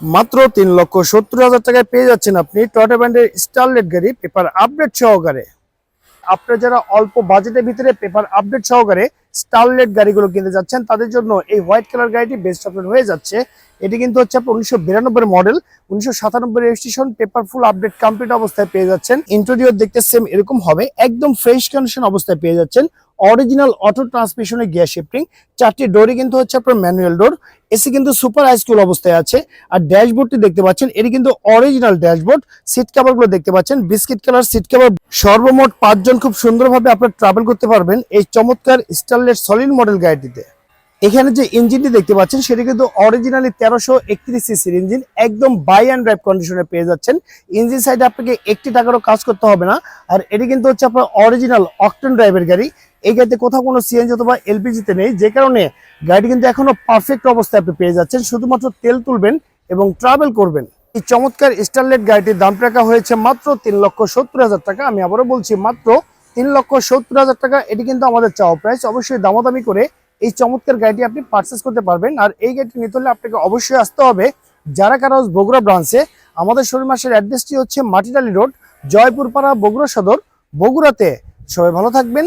মাত্র তিন লক্ষ সত্তর হাজার টাকায় পেয়ে যাচ্ছেন আপনি টয়টা ব্র্যান্ডের স্টারলেট গাড়ি পেপার আপডেট সহকারে। আপনারা যারা অল্প বাজেটের ভিতরে পেপার আপডেট সহকারে স্টারলেট গাড়িগুলো কিনতে যাচ্ছেন, তাদের জন্য এই হোয়াইট কালার গাড়িটি বেস্ট অপশন হয়ে যাচ্ছে। এটি কিন্তু হচ্ছে আপনার উনিশশো বিরানব্বই মডেল উনিশশো সাতানব্বই registration paper full update complete অবস্থায় পেয়ে যাচ্ছেন। ইন্টেরিয়র দেখতে সেম এরকম হবে, একদম ফ্রেশ কন্ডিশন অবস্থায় পেয়ে যাচ্ছেন। অরিজিনাল অটো ট্রান্সমিশনের গিয়ার শিফটিং চারটি ডোরই কিন্তু হচ্ছে আপনার ম্যানুয়াল ডোর এসি কিন্তু সুপার হাইস্কুল অবস্থায় আছে। আর ড্যাশবোর্ডটি দেখতে পাচ্ছেন, এটি কিন্তু অরিজিনাল ড্যাশবোর্ড সিট কভারগুলো দেখতে পাচ্ছেন বিস্কিট কালার সিট কাভার সর্বমোট পাঁচজন খুব সুন্দরভাবে আপনার ট্রাভেল করতে পারবেন এই চমৎকার স্টারলেট সলিড মডেল গাড়িটিতে। এখানে যে ইঞ্জিনটি দেখতে পাচ্ছেন, সেটি কিন্তু অরিজিনালি তেরোশো একত্রিশ সিসির ইঞ্জিন একদম বাই অ্যান্ড ড্রাইভ কন্ডিশনে পেয়ে যাচ্ছেন। ইঞ্জিন সাইডে আপনাকে একটি টাকারও কাজ করতে হবে না। আর এটি কিন্তু হচ্ছে আপনার অরিজিনাল অকটেন ড্রাইভের গাড়ি। এই গাড়িতে কোথাও কোনো সিএনজি অথবা এলপিজিতে নেই, যে কারণে গাড়িটি কিন্তু এখনও পারফেক্ট অবস্থায় আপনি পেয়ে যাচ্ছেন। শুধুমাত্র তেল তুলবেন এবং ট্রাভেল করবেন। এই চমৎকার স্টারলেট গাড়িটির দাম রাখা হয়েছে মাত্র তিন লক্ষ সত্তর হাজার টাকা। আমি আবারও বলছি, মাত্র তিন লক্ষ সত্তর হাজার টাকা। এটি কিন্তু আমাদের চাওয়া প্রাইস অবশ্যই দামাদামি করে এই চমৎকার গাড়িটি আপনি পারচেস করতে পারবেন। আর এই গাড়িটি নিতে হলে আপনাকে অবশ্যই আসতে হবে যারা কারোজ বগুড়া ব্রাঞ্চে আমাদের শরীর মাসের অ্যাড্রেসটি হচ্ছে মাটিডালি রোড, জয়পুরপাড়া, বগুড়া সদর। বগুড়াতে সবাই ভালো থাকবেন।